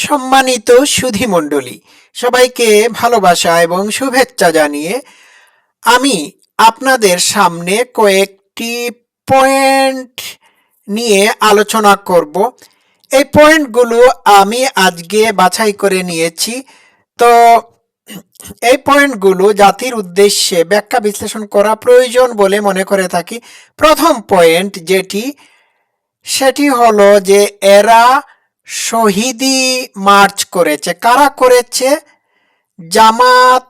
সম্মানিত সুধীমণ্ডলী সবাইকে ভালোবাসা এবং শুভেচ্ছা জানিয়ে আমি আপনাদের সামনে কয়েকটি পয়েন্ট নিয়ে আলোচনা করব। এই পয়েন্টগুলো আমি আজকে বাছাই করে নিয়েছি। তো এই পয়েন্টগুলো জাতির উদ্দেশ্যে ব্যাখ্যা বিশ্লেষণ করা প্রয়োজন বলে মনে করে থাকি। প্রথম পয়েন্ট যেটি, সেটি হলো যে এরা শহীদি মার্চ করেছে। কারা করেছে? জামাত,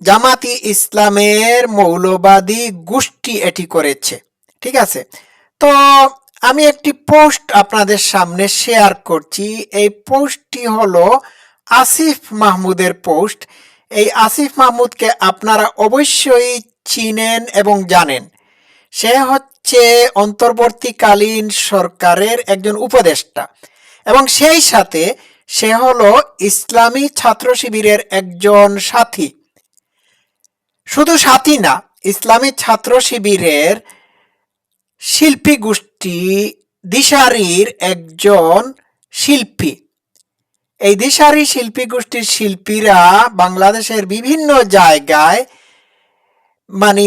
জামাতি ইসলামের মৌলবাদী গোষ্ঠী এটি করেছে। ঠিক আছে? তো আমি একটি পোস্ট আপনাদের সামনে শেয়ার করছি। এই পোস্টটি হলো আসিফ মাহমুদের পোস্ট। এই আসিফ মাহমুদকে আপনারা অবশ্যই চিনেন এবং জানেন। সে হচ্ছে অন্তর্বর্তীকালীন সরকারের একজন উপদেষ্টা। এবং সেই সাথে সে হলো ইসলামী ছাত্র শিবিরের একজন সাথী। শুধু সাথী না, ইসলামী ছাত্র শিবিরের শিল্পী গোষ্ঠী দিশারির একজন শিল্পী। এই দিশারি শিল্পী গোষ্ঠীর শিল্পীরা বাংলাদেশের বিভিন্ন জায়গায় মানে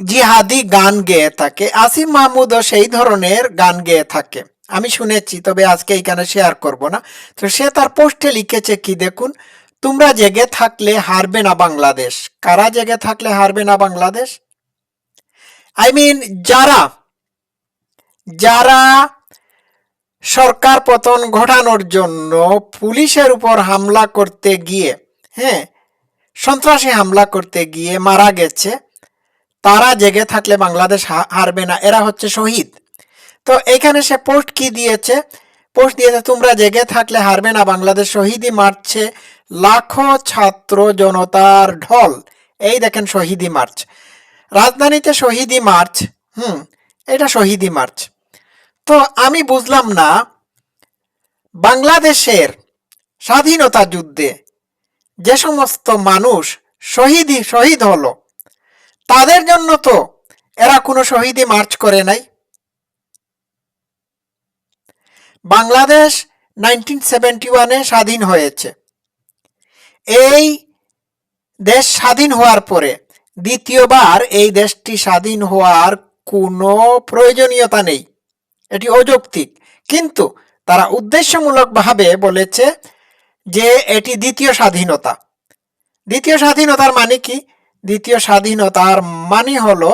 জিহাদি গান গেয়ে থাকে। আসিফ মাহমুদও সেই ধরনের গান গেয়ে থাকে। আমি শুনেছি, তবে আজকে এখানে শেয়ার করব না। তো সে তার পোস্টে লিখেছে কি দেখুন, তোমরা জেগে থাকলে হারবে না বাংলাদেশ। কারা জেগে থাকলে হারবে না বাংলাদেশ? আই মিন যারা যারা সরকার পতন ঘটানোর জন্য পুলিশের উপর হামলা করতে গিয়ে হ্যাঁ সন্ত্রাসী হামলা করতে গিয়ে মারা গেছে তারা জেগে থাকলে বাংলাদেশ হারবে না, এরা হচ্ছে শহীদ। তো এখানে সে পোস্ট কি দিয়েছে? পোস্ট দিয়েছে, তোমরা জেগে থাকলে হারবে না, বাংলাদেশ শহীদি মারছে লাখো ছাত্র জনতার ঢল। এই দেখেন শহীদি মার্চ। রাজধানীতে শহীদি মার্চ হুম, এটা শহীদি মার্চ তো আমি বুঝলাম না, বাংলাদেশের স্বাধীনতা যুদ্ধে যে সমস্ত মানুষ শহীদই, শহীদ হলো তাদের জন্য তো এরা কোনো শহীদে মার্চ করে নাই। বাংলাদেশ নাইনটিন সেভেন্টি ওয়ানে স্বাধীন হয়েছে। এই দেশ স্বাধীন হওয়ার পরে দ্বিতীয়বার এই দেশটি স্বাধীন হওয়ার কোনো প্রয়োজনীয়তা নেই। এটি অযৌক্তিক। কিন্তু তারা উদ্দেশ্যমূলকভাবে বলেছে যে এটি দ্বিতীয় স্বাধীনতা। দ্বিতীয় স্বাধীনতার মানে কি? দ্বিতীয় স্বাধীনতার মানে হলো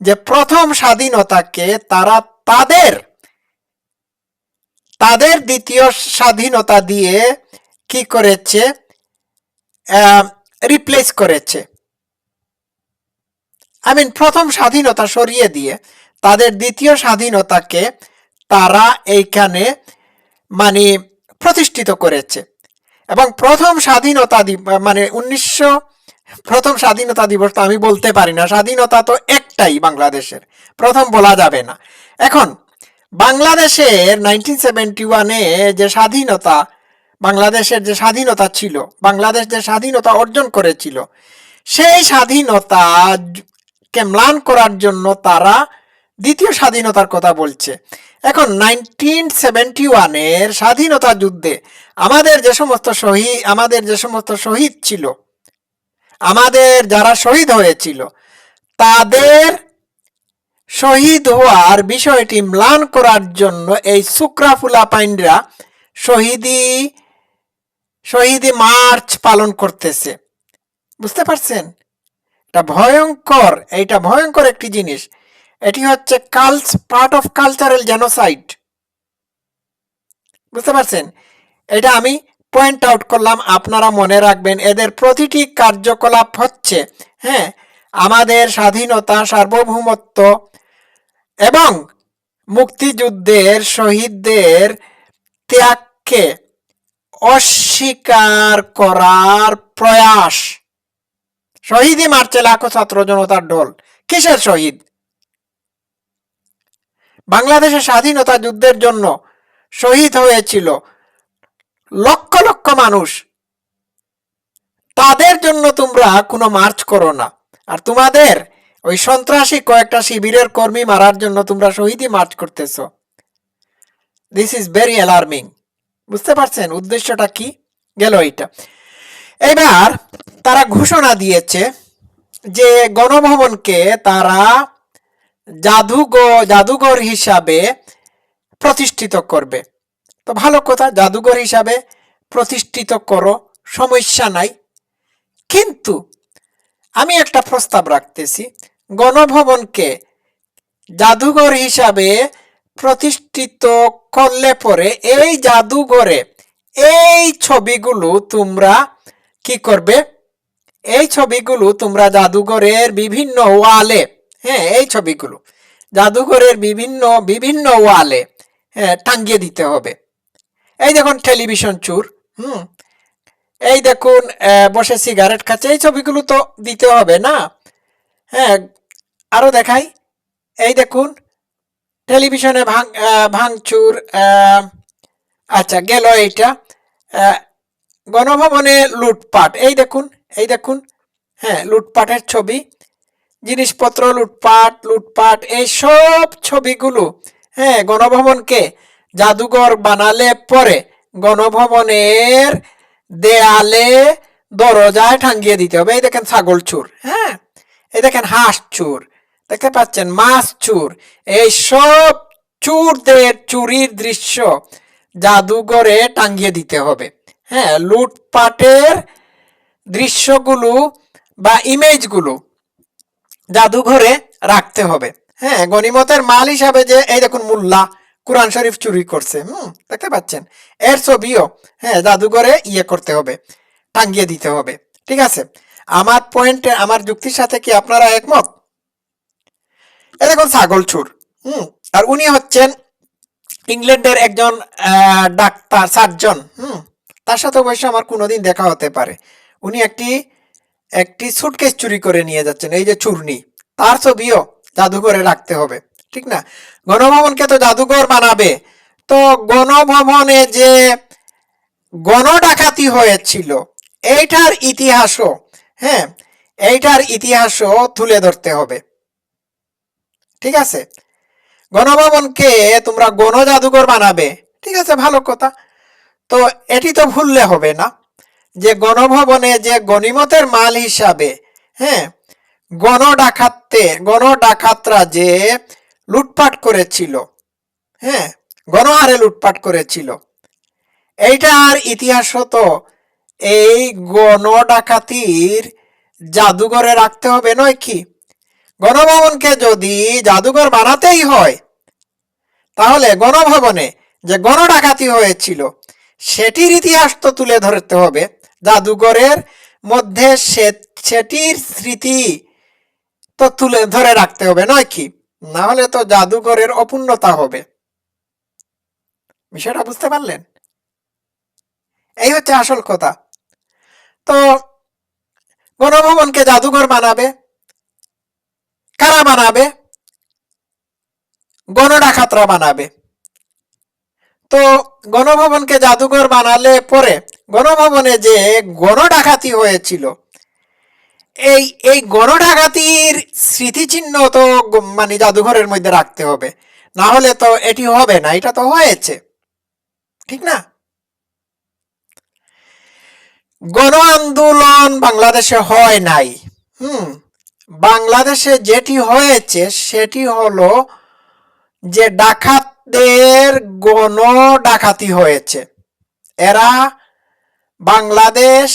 যে প্রথম স্বাধীনতাকে তারা তাদের তাদের দ্বিতীয় স্বাধীনতা দিয়ে কি করেছে? রিপ্লেস করেছে। আই মিন প্রথম স্বাধীনতা সরিয়ে দিয়ে তাদের দ্বিতীয় স্বাধীনতাকে তারা এইখানে মানে প্রতিষ্ঠিত করেছে। এবং প্রথম স্বাধীনতা মানে উনিশশো প্রথম স্বাধীনতা দিবস তো আমি বলতে পারি না, স্বাধীনতা তো একটাই বাংলাদেশের। প্রথম বলা যাবে না। এখন, বাংলাদেশের নাইনটিন সেভেন্টি ওয়ানে যে স্বাধীনতা, বাংলাদেশের যে স্বাধীনতা ছিল, বাংলাদেশ যে স্বাধীনতা অর্জন করেছিল, সেই স্বাধীনতা কে ম্লান করার জন্য তারা দ্বিতীয় স্বাধীনতার কথা বলছে। এখন নাইনটিন সেভেন্টি ওয়ানের স্বাধীনতা যুদ্ধে আমাদের যে সমস্ত শহীদ আমাদের যে সমস্ত শহীদ ছিল আমাদের যারা শহীদ হয়েছিল, তাদের শহীদ হওয়ার বিষয়টি ম্লান করার জন্য এই সুক্রাফুলা পাইন্ডরা শহীদি শহীদি মার্চ পালন করতেছে। বুঝতে পারছেন? এটা ভয়ঙ্কর, এইটা ভয়ঙ্কর একটি জিনিস। এটি হচ্ছে কালস পার্ট অফ কালচারাল জেনোসাইড বুঝতে পারছেন? এটা আমি পয়েন্ট আউট করলাম, আপনারা মনে রাখবেন এদের প্রতিটি কার্যকলাপ হচ্ছে হ্যাঁ আমাদের স্বাধীনতা, সার্বভৌমত্ব এবং মুক্তিযুদ্ধের শহীদদের ত্যাগকে অস্বীকার করার প্রয়াস। শহীদই মারছে লাখো ছাত্র জনতার ঢোল। কিসের শহীদ? বাংলাদেশের স্বাধীনতা যুদ্ধের জন্য শহীদ হয়েছিল লক্ষ লক্ষ মানুষ। তাদের জন্য তোমরা কোনো মার্চ করো না। আর তোমাদের ওই সন্ত্রাসী কয়েকটা শিবিরের কর্মী মারার জন্য তোমরা শহীদই মার্চ করতেছো। দিস ইজ ভেরি অ্যালার্মিং বুঝতে পারছেন উদ্দেশ্যটা কি? গেল এইটা। এবার তারা ঘোষণা দিয়েছে যে গণভবনকে তারা জাদুঘর জাদুঘর হিসাবে প্রতিষ্ঠিত করবে। তো ভালো কথা, জাদুঘর হিসাবে প্রতিষ্ঠিত করো, সমস্যা নাই। কিন্তু আমি একটা প্রস্তাব রাখতেছি, গণভবনকে জাদুঘর হিসাবে প্রতিষ্ঠিত করলে পরে এই জাদুঘরে এই ছবিগুলো তোমরা কি করবে? এই ছবিগুলো তোমরা জাদুঘরের বিভিন্ন ওয়ালে হ্যাঁ এই ছবিগুলো জাদুঘরের বিভিন্ন বিভিন্ন ওয়ালে হ্যাঁ টাঙ্গিয়ে দিতে হবে। এই দেখুন টেলিভিশন চুর, হুম? এই দেখুন বসে সিগারেট খাচ্ছে, এই ছবিগুলো তো দিতে হবে না? হ্যাঁ আরও দেখাই। এই দেখুন টেলিভিশনে ভাঙ ভাঙচুর আচ্ছা গেল এইটা। গণভবনে লুটপাট, এই দেখুন এই দেখুন হ্যাঁ লুটপাটের ছবি। জিনিসপত্র লুটপাট লুটপাট, এই সব ছবিগুলো হ্যাঁ গণভবনকে জাদুঘর বানালে পরে গণভবনের দেয়ালে দরজায় টাঙ্গিয়ে দিতে হবে। এই দেখেন ছাগল চুর হ্যাঁ? এই দেখেন হাঁস চুর, দেখতে পাচ্ছেন মাছ চুর। এই সব চুরদের, চুরির দৃশ্য জাদুঘরে টাঙ্গিয়ে দিতে হবে। হ্যাঁ লুটপাটের দৃশ্যগুলো বা ইমেজগুলো জাদুঘরে রাখতে হবে। হ্যাঁ গনিমতের মাল হিসাবে যে, এই দেখুন মুল্লা কোরআন শরীফ চুরি করছে, হুম, দেখতে পাচ্ছেন। এর ছবিও হ্যাঁ জাদুঘরে ইয়ে করতে হবে, টাঙ্গিয়ে দিতে হবে, ঠিক আছে? আমার পয়েন্টে আমার যুক্তির সাথে কি আপনারা একমত? এ দেখুন, ছাগল চুর, হুম, আর উনি হচ্ছেন ইংল্যান্ডের একজন ডাক্তার, সার্জন, হুম, তার সাথে অবশ্য আমার কোনোদিন দেখা হতে পারে। উনি একটি একটি সুটকেস চুরি করে নিয়ে যাচ্ছেন, এই যে চূর্ণি, তার ছবিও জাদুঘরে রাখতে হবে। ঠিক না? গণভবনকে তো জাদুঘর বানাবে। তো গণভবনে যে গণ ডাকাতি হয়েছিল, এইটার ইতিহাসও হ্যাঁ এইটার ইতিহাসও তুলে ধরতে হবে। ঠিক আছে? গণভবনকে তোমরা গণ জাদুঘর বানাবে। ঠিক আছে? ভালো কথা। তো এটি তো ভুললে হবে না যে গণভবনে যে গণিমতের মাল হিসাবে হ্যাঁ গণ ডাকাতে গণ ডাকাতরা যে লুটপাট করেছিল। হ্যাঁ গণহারে লুটপাট করেছিল। এইটার ইতিহাস তো এই গণ ডাকাতির জাদুঘরে রাখতে হবে নয় কি? গণভবনকে যদি জাদুঘর বানাতেই হয়, তাহলে গণভবনে যে গণ ডাকাতি হয়েছিল, সেটির ইতিহাস তো তুলে ধরতে হবে। জাদুঘরের মধ্যে সেটির স্মৃতি তো তুলে ধরে রাখতে হবে, নয় কি? না হলে তো জাদুঘরের অপূর্ণতা হবে। বিষয়টা বুঝতে পারলেন? এই হচ্ছে আসল কথা। তো গণভবনকে জাদুঘর বানাবে। কারা বানাবে? গণ ডাকাতরা বানাবে। তো গণভবনকে জাদুঘর বানালে পরে গণভবনে যে গণ ডাকাতি হয়েছিল এই এই গণ ডাকাতির স্মৃতিচিহ্ন তো মানে জাদুঘরের মধ্যে রাখতে হবে। না হলে তো এটি হবে না, এটা তো হয়েছে। ঠিক না? গণ আন্দোলন বাংলাদেশে হয় নাই। হুম, বাংলাদেশে যেটি হয়েছে সেটি হলো যে ডাকাতদের গণ ডাকাতি হয়েছে। এরা বাংলাদেশ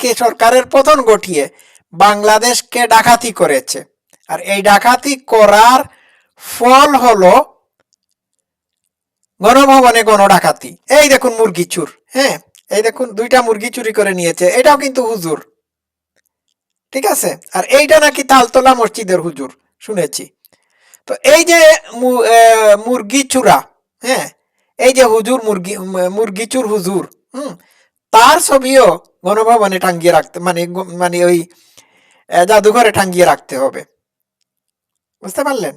সরকারকে সরকারের পতন ঘটিয়ে বাংলাদেশকে ডাকাতি করেছে। আর এই ডাকাতি করার ফল হলো গণভবনে গণ ডাকাতি এই দেখুন মুরগি চুর হ্যাঁ? এই দেখুন দুইটা মুরগি চুরি করে নিয়েছে, এটাও কিন্তু হুজুর। ঠিক আছে? আর এইটা নাকি তালতলা মসজিদের হুজুর, শুনেছি। তো এই যে মুরগি চূড়া হ্যাঁ? এই যে হুজুর মুরগি মুরগি চুর হুজুর, হুম? তার ছবিও গণভবনে টাঙ্গিয়ে রাখতে মানে মানে ওই জাদুঘরে টাঙ্গিয়ে রাখতে হবে। বুঝতে পারলেন?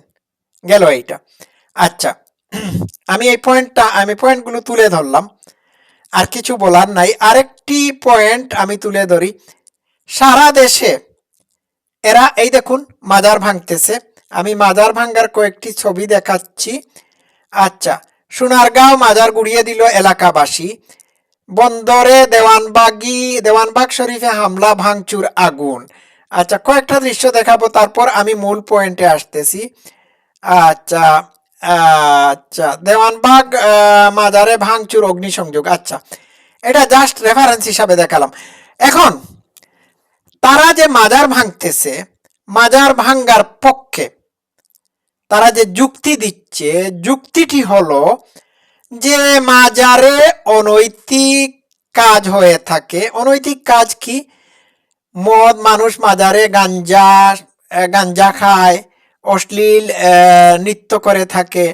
গেল এইটা। আচ্ছা আমি এই পয়েন্টটা, আমি পয়েন্টগুলো তুলে ধরলাম। আর কিছু বলার নাই। আরেকটি পয়েন্ট আমি তুলে ধরি। সারা দেশে এরা, এই দেখুন, মাজার ভাঙতেছে। আমি মাজার ভাঙ্গার কয়েকটি ছবি দেখাচ্ছি। আচ্ছা সোনারগাঁও মাজার গুড়িয়ে দিল এলাকাবাসী। বন্দরে দেওয়ানবাগি, দেওয়ানবাগ শরীফে হামলা, ভাঙচুর, আগুন। আচ্ছা কয়েকটা দৃশ্য দেখাবো, তারপর আমি মূল পয়েন্টে আসতেছি। আচ্ছা আচ্ছা দেওয়ানবাগ মাজারে ভাঙচুর, অগ্নিসংযোগ। আচ্ছা এটা জাস্ট রেফারেন্স হিসাবে দেখালাম। এখন, তারা যে মাজার ভাঙতেছে, মাজার ভাঙ্গার পক্ষে, তারা যে যুক্তি দিচ্ছে, যুক্তিটি হলো যে মাজারে অনৈতিক কাজ হয়ে থাকে, অনৈতিক কাজ কি? মদ, মানুষ মাজারে গাঞ্জা গাঞ্জা খায়, অশ্লীল নৃত্য করে থাকে।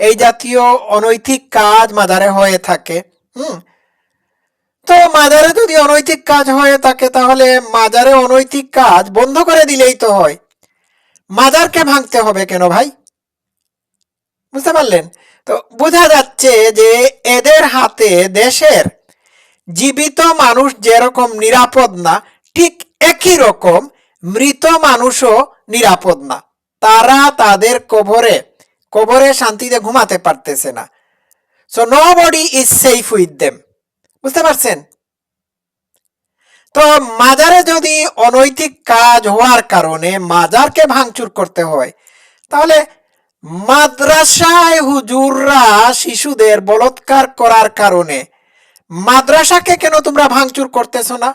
এই জাতীয় অনৈতিক কাজ মাজারে হয়ে থাকে, হুম? তো মাজারে যদি অনৈতিক কাজ হয়ে থাকে, তাহলে মাজারে অনৈতিক কাজ বন্ধ করে দিলেই তো হয়। মাজারকে ভাঙতে হবে কেন ভাই? বুঝতে পারলেন? তো বোঝা যাচ্ছে যে এদের হাতে দেশের জীবিত মানুষ যেরকম নিরাপদ না, ঠিক একই রকম মৃত মানুষও নিরাপদ না। তারা তাদের কবরে কবরে শান্তিতে ঘুমাতে পারতেছে না। So nobody is safe with them বুঝতে পারছেন? তো মাজারে যদি অনৈতিক কাজ হওয়ার কারণে মাজারকে ভাঙচুর করতে হয়, তাহলে মাদ্রাসায় হুজুররা শিশুদের বলৎকার করার কারণে মাদ্রাসাকে কেন তোমরা ভাঙচুর করতেছ না?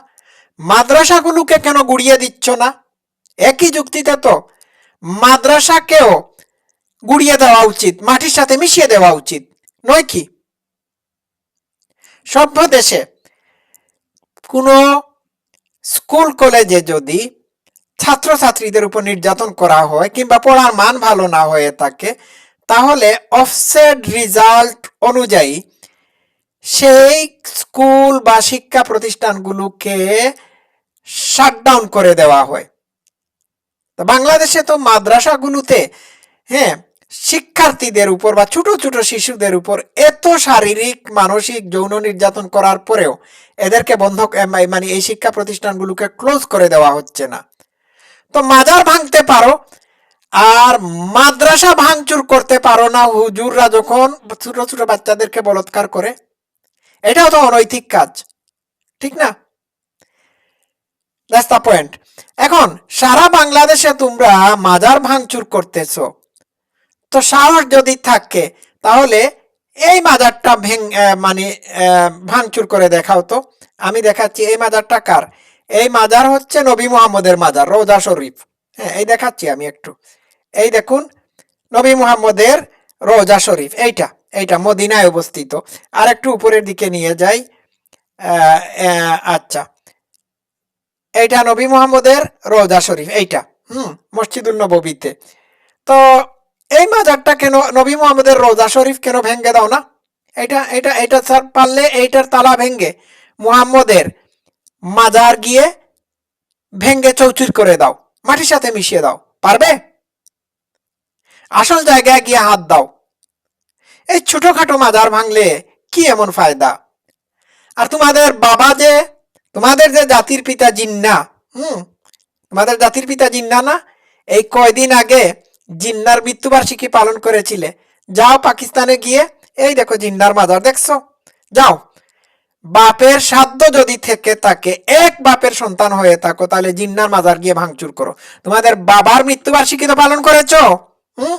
মাদ্রাসাগুলোকে কেন গুড়িয়ে দিচ্ছ না? একই যুক্তিতে তো মাদ্রাসাকেও গুড়িয়ে দেওয়া উচিত, মাটির সাথে মিশিয়ে দেওয়া উচিত, নয় কি? সভ্য দেশে কোনো স্কুল কলেজে যদি ছাত্রছাত্রীদের উপর নির্যাতন করা হয় কিংবা পড়ার মান ভালো না হয়ে থাকে, তাহলে অফসেট রেজাল্ট অনুযায়ী সেই স্কুল বা শিক্ষা প্রতিষ্ঠানগুলোকে শাটডাউন করে দেওয়া হয়। তো বাংলাদেশে তো মাদ্রাসাগুলোতে হ্যাঁ শিক্ষার্থীদের উপর বা ছোট ছোট শিশুদের উপর এত শারীরিক, মানসিক যৌন নির্যাতন করার পরেও এদেরকে বন্ধ মানে এই শিক্ষা প্রতিষ্ঠানগুলোকে ক্লোজ করে দেওয়া হচ্ছে না। তো মাজার ভাঙতে পারো, আর মাদ্রাসা ভাঙচুর করতে পারো না হুজুররা যখন ছোট ছোট বাচ্চাদেরকে বলৎকার করে। এটাও তো অনৈতিক কাজ, ঠিক না? পয়েন্ট এখন, সারা বাংলাদেশে তোমরা মাজার ভাঙচুর করতেছো। তো সাহস যদি থাকে, তাহলে এই মাজারটা ভেঙ মানে ভাঙচুর করে দেখাও তো। আমি দেখাচ্ছি, এই মাজারটা কার? এই মাজার হচ্ছে নবী মুহাম্মদের মাজার রোজা শরীফ। হ্যাঁ এই দেখাচ্ছি আমি একটু। এই দেখুন, নবী মুহাম্মদের রোজা শরীফ, এইটা এইটা মদিনায় অবস্থিত। আর একটু উপরের দিকে নিয়ে যাই। আচ্ছা। এইটা নবী মুহাম্মদের রোজা শরীফ, এইটা, হুম মসজিদুল নববীতে। তো এই মাজারটা কেন, নবী মোহাম্মদের রোজা শরীফ কেন ভেঙ্গে দাও না? এটা এটা এটা স্যার পারলে এইটার তালা ভেঙ্গে মুহাম্মদের মাজার গিয়ে ভেঙ্গে চৌচুর করে দাও, মাটির সাথে মিশিয়ে দাও, পারবে? আসল জায়গায় গিয়ে হাত দাও। এই ছোটখাটো মাজার ভাঙলে কি এমন ফায়দা? আর তোমাদের বাবা যে, তোমাদের যে জাতির পিতা জিন্না, হুম, তোমাদের জাতির পিতা জিন্না না? এই কয়দিন আগে জিন্নার মৃত্যুবার্ষিকী পালন করেছিলে। যাও পাকিস্তানে গিয়ে, এই দেখো জিন্নার মাজার দেখছ? যাও। বাপের সাধ্য যদি থেকে থাকে, এক বাপের সন্তান হয়ে থাকো, তাহলে জিন্নার মাজার গিয়ে ভাঙচুর করো। তোমাদের বাবার মৃত্যুবার্ষিকী তো পালন করেছ? হুম?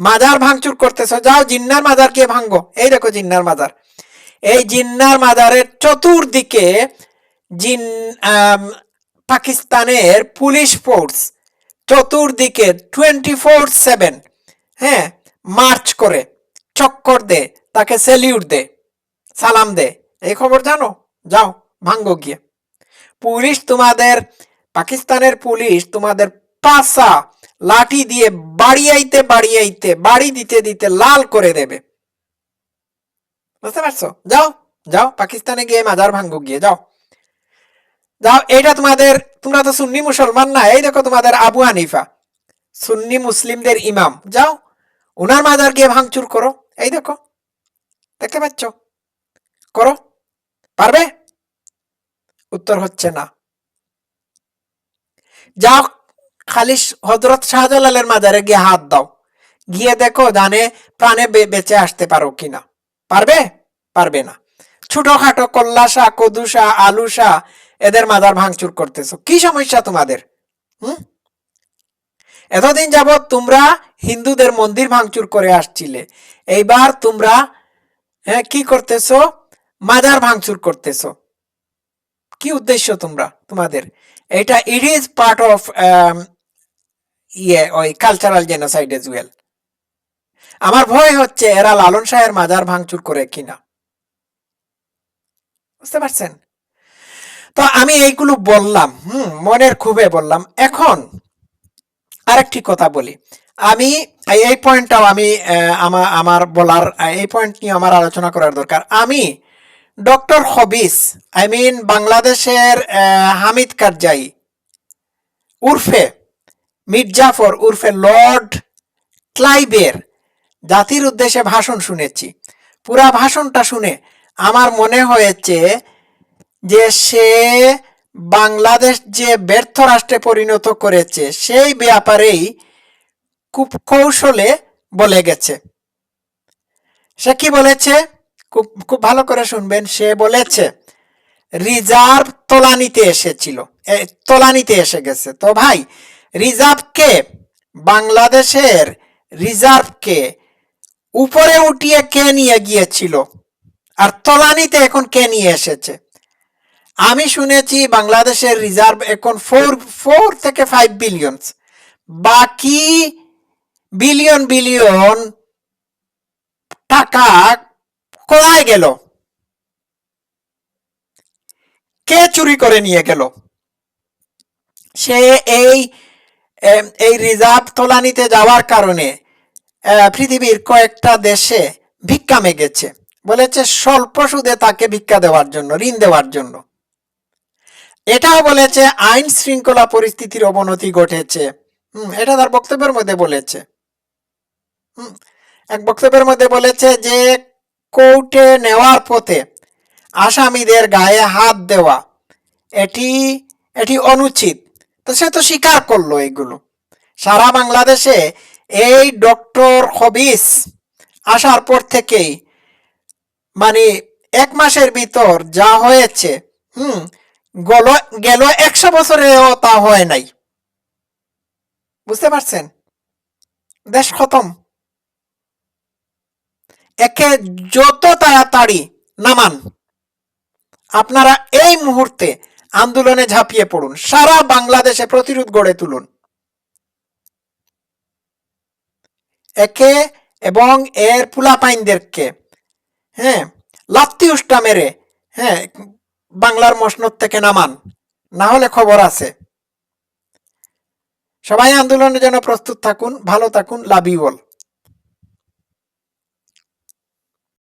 মাজার ভাঙচুর করতেছো, যাও জিন্নার মাজার গিয়ে ভাঙ্গো এই দেখো জিন্নার মাজার। এই জিন্নার মাজারের চতুর্দিকে জিন পাকিস্তানের পুলিশ ফোর্স চতুর্দিকে টোয়েন্টি ফোর সেভেন হ্যাঁ মার্চ করে, চক্কর দে তাকে স্যালিউট দে সালাম দে এই খবর জানো? যাও, ভাঙ্গো গিয়ে। পুলিশ তোমাদের, পাকিস্তানের পুলিশ তোমাদের পাশা লাঠি দিয়ে বাড়িয়াইতে বাড়িয়াইতে, বাড়ি দিতে দিতে লাল করে দেবে। বুঝতে পারছ? যাও যাও, পাকিস্তানে গিয়ে মাজার ভাঙ্গো গিয়ে, যাও। যাও এটা তোমাদের, তোমরা তো সুন্নি মুসলমান না, এই দেখো তোমাদের আবু হানিফা। সুন্নি মুসলিমদের ইমাম। যাও, ওনার মাজার গিয়ে ভাঙচুর করো, এই দেখো, দেখতে পাচ্ছ? করো। পারবে? উত্তর হচ্ছে না। যাও খালি হজরত শাহজালালের মাজারে গিয়ে হাত দাও। গিয়ে দেখো জানে প্রাণে বেঁচে আসতে পারো কিনা। পারবে? পারবে না। ছোটখাটো কল্লাসা কদুসা আলুসা এদের মাদার ভাঙচুর করতেছো। কি সমস্যা তোমাদের? হুম? এতদিন যাবৎ তোমরা হিন্দুদের মন্দির ভাঙচুর করে আসছিলে। এইবার তোমরা হ্যাঁ কি করতেছো? মাজার ভাঙচুর করতেছো। কি উদ্দেশ্য তোমরা, তোমাদের? এটা ইট ইজ পার্ট অফ ইয়ে ওই কালচারাল জেনোসাইড এজ ওয়েল আমার ভয় হচ্ছে এরা লালন শাহের মাজার ভাঙচুর করে কিনা। বুঝতে পারছেন? তো আমি এইগুলো বললাম, হুম, মনের খুবই বললাম। এখন আরেকটি কথা বলি। আমি, এই পয়েন্টটাও আমি আমার বলার, এই পয়েন্ট নিয়ে আমার আলোচনা করার দরকার। আমি ডক্টর হবিস, আই মিন বাংলাদেশের হামিদ কারজাই, উর্ফে মির্জাফর উর্ফে লর্ড ক্লাইবের জাতির উদ্দেশ্যে ভাষণ শুনেছি। পুরা ভাষণটা শুনে আমার মনে হয়েছে যে সে বাংলাদেশ যে ব্যর্থ রাষ্ট্রে পরিণত করেছে, সেই ব্যাপারেই খুব কৌশলে বলে গেছে। সে কি বলেছে? খুব খুব ভালো করে শুনবেন, সে বলেছে, রিজার্ভ তোলানিতে এসেছিল। তোলানিতে এসে গেছে। তো ভাই রিজার্ভকে বাংলাদেশের রিজার্ভকে উপরে উঠিয়ে কে নিয়ে গিয়েছিল? আর তলানিতে এখন কে নিয়ে এসেছে? আমি শুনেছি বাংলাদেশের রিজার্ভ এখন ফোর ফোর থেকে ফাইভ বিলিয়ন বাকি বিলিয়ন বিলিয়ন টাকা কোথায় গেল? কে চুরি করে নিয়ে গেল? সে এই এই রিজার্ভ তোলানিতে যাওয়ার কারণে পৃথিবীর কয়েকটা দেশে ভিক্ষা মেগেছে। বলেছে স্বল্প সুদে তাকে ভিক্ষা দেওয়ার জন্য ঋণ দেওয়ার জন্য। এটাও বলেছে আইন শৃঙ্খলা পরিস্থিতির অবনতি ঘটেছে। হুম এটা তার বক্তব্যের মধ্যে বলেছে। হুম, এক বক্তব্যের মধ্যে বলেছে যে কোর্টে নেওয়ার পথে আসামিদের গায়ে হাত দেওয়া, এটি এটি অনুচিত। তো সে তো স্বীকার করল এগুলো। সারা বাংলাদেশে এই ডক্টর হবিস আসার পর থেকেই মানে এক মাসের ভিতর যা হয়েছে, হুম, গেল গেল একশো বছরেও তা হয় নাই। বুঝতে পারছেন? দেশ খতম। একে যত তাড়াতাড়ি নামান, আপনারা এই মুহূর্তে আন্দোলনে ঝাঁপিয়ে পড়ুন, সারা বাংলাদেশে প্রতিরোধ গড়ে তুলুন। একে এবং এর পুলাপাইনদেরকে হ্যাঁ লাত্তি উষ্টা মেরে হ্যাঁ বাংলার মসনদ থেকে নামান, না হলে খবর আছে। সবাই আন্দোলনের জন্য প্রস্তুত থাকুন, ভালো থাকুন লাভ ইউ অল